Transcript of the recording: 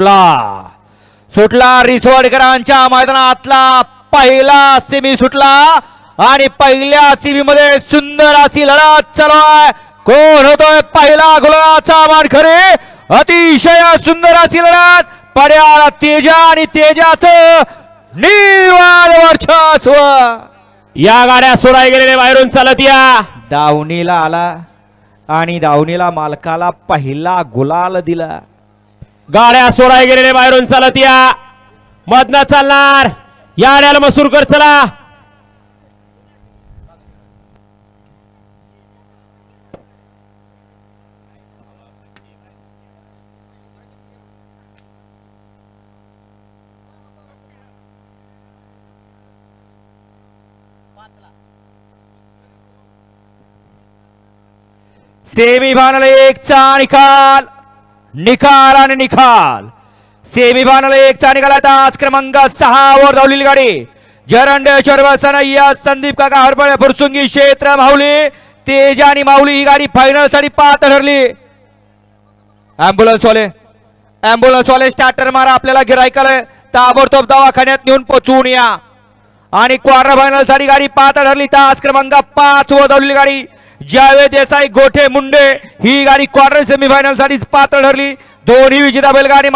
सुटला. सुटला रिसवडकरांच्या मैदानातला पहिला सेमी सुटला. आणि पहिल्या सेमी मध्ये सुंदर अशी लढत चालू आहे कोण होतोय पहिला गुलाचा मानखरे? अतिशय सुंदर अशी लढत. पड्याला तेजा आणि तेजाचं निर्वाद वर्चस्व. या गाड्या सोडाय गेलेले बाहेरून चालत या. दावणीला आला आणि दावणीला मालकाला पहिला गुलाल दिला. गाड्या सोडाय गेलेले बाहेरून चालत या. मधनं चालणार. या आड्याला मसूरकर चला. एक एकचा निकाल. निकाल आणि निकाल. सेमीफायनल एकचा निकाल आता आज क्रमांक सहा वर धावलेली गाडी. जरंडेश्वर सनय्या संदीप काका हरबळ फुरसुंगी क्षेत्र माऊली तेजा आणि माऊली ही गाडी फायनलसाठी पात्र ठरली. अँब्युलन्स वाले. अँब्युलन्स वाले स्टार्टर मारा आपल्याला गिरायकाला ताबडतोब दवाखान्यात नेऊन पोचवून या. आणि क्वार्टर फायनलसाठी गाडी पात्र ठरली. तास क्रमांक पाच वर धावलेली गाडी. जावेद देसाई गोठे मुंडे ही गाडी क्वार्टर सेमीफायनलसाठी पात्र ठरली दोन्ही विजेता बैलगाडी